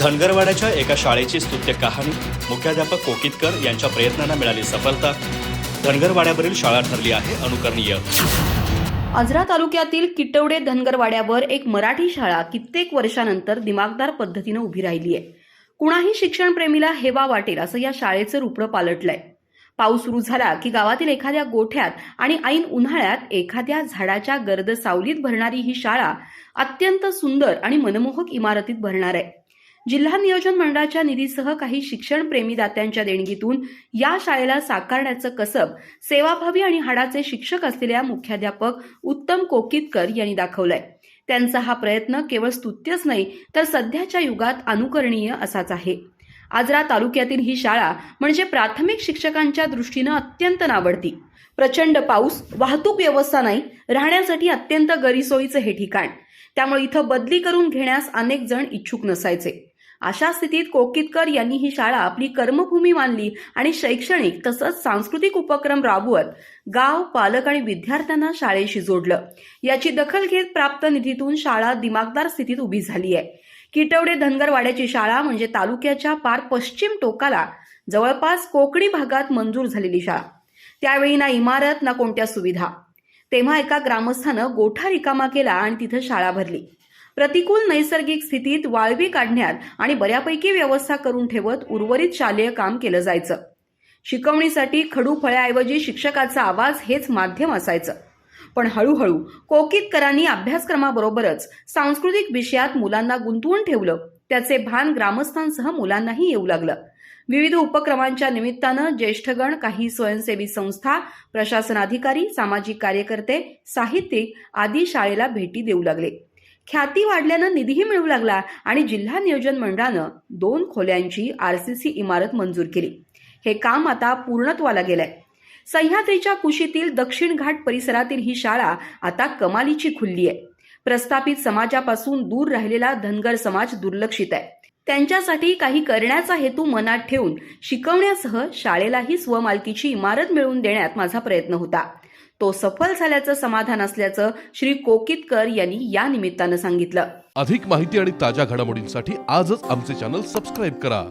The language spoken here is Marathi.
धनगरवाड्याच्या एका शाळेची स्तुत्य कहाणी मुख्याध्यापक कोकितकर यांच्या प्रयत्नांना मिळाली सफलता. धनगरवाड्यावरील शाळा ठरली आहे अनुकरणीय. आजरा तालुक्यातील किटवडे धनगरवाड्यावर एक मराठी शाळा कित्येक वर्षानंतर दिमागदार पद्धतीनं उभी राहिली आहे. कुणाही शिक्षणप्रेमीला हेवा वाटेल असं या शाळेचं रुपडं पालटलंय. पाऊस सुरू झाला की गावातील एखाद्या गोठ्यात आणि ऐन उन्हाळ्यात एखाद्या झाडाच्या गर्द सावलीत भरणारी ही शाळा अत्यंत सुंदर आणि मनमोहक इमारतीत भरणार आहे. जिल्हा नियोजन मंडळाच्या निधीसह काही शिक्षणप्रेमी दात्यांच्या देणगीतून या शाळेला साकारण्याचं कसब सेवाभावी आणि हाडाचे शिक्षक असलेल्या मुख्याध्यापक उत्तम कोकितकर यांनी दाखवलाय. त्यांचा हा प्रयत्न केवळ स्तुत्यच नाही तर सध्याच्या युगात अनुकरणीय असाच आहे. आजरा तालुक्यातील ही शाळा म्हणजे प्राथमिक शिक्षकांच्या दृष्टीनं अत्यंत नावडती. प्रचंड पाऊस वाहतूक व्यवस्था नाही राहण्यासाठी अत्यंत गैरसोयीचं हे ठिकाण. त्यामुळे इथं बदली करून घेण्यास अनेक जण इच्छुक नसायचे. अशा स्थितीत कोकितकर यांनी ही शाळा आपली कर्मभूमी मानली आणि शैक्षणिक तसंच सांस्कृतिक उपक्रम राबवत गाव पालक आणि विद्यार्थ्यांना शाळेशी जोडलं. याची दखल घेत प्राप्त निधीतून शाळा दिमागदार स्थितीत उभी झाली आहे. किटवडे धनगरवाड्याची शाळा म्हणजे तालुक्याच्या पार पश्चिम टोकाला जवळपास कोकणी भागात मंजूर झालेली शाळा. त्यावेळी ना इमारत ना कोणत्या सुविधा. तेव्हा एका ग्रामस्थानं गोठा रिकामा केला आणि तिथं शाळा भरली. प्रतिकूल नैसर्गिक स्थितीत वाळवी काढण्यात आणि बऱ्यापैकी व्यवस्था करून ठेवत उर्वरित शालेय काम केलं जायचं. शिकवणीसाठी खडू फळ्याऐवजी शिक्षकाचा आवाज हेच माध्यम असायचं. पण हळूहळू कोकितकरांनी अभ्यासक्रमाबरोबरच सांस्कृतिक विषयात मुलांना गुंतवून ठेवलं. त्याचे भान ग्रामस्थांसह मुलांनाही येऊ लागलं. विविध उपक्रमांच्या निमित्तानं ज्येष्ठगण काही स्वयंसेवी संस्था प्रशासन अधिकारी सामाजिक कार्यकर्ते साहित्यिक आदी शाळेला भेटी देऊ लागले. ख्याती वाढल्यानं निधीही मिळू लागला आणि जिल्हा नियोजन मंडळानं दोन खोल्यांची आरसीसी इमारत मंजूर केली. हे काम आता पूर्णत्वाला गेलंय. सह्याद्रीच्या कुशीतील दक्षिण घाट परिसरातील ही शाळा आता कमालीची खुलली आहे. प्रस्थापित समाजापासून दूर राहिलेला धनगर समाज दुर्लक्षित आहे. त्यांच्यासाठी काही करण्याचा हेतू मनात ठेवून शिकवण्यासह शाळेलाही स्वमालकीची इमारत मिळवून देण्यात माझा प्रयत्न होता. तो सफल झाल्याचं समाधान असल्याचं श्री कोकितकर यांनी या निमित्तानं सांगितलं. अधिक माहिती आणि ताज्या घडामोडींसाठी आजच आमचे चॅनल सबस्क्राईब करा.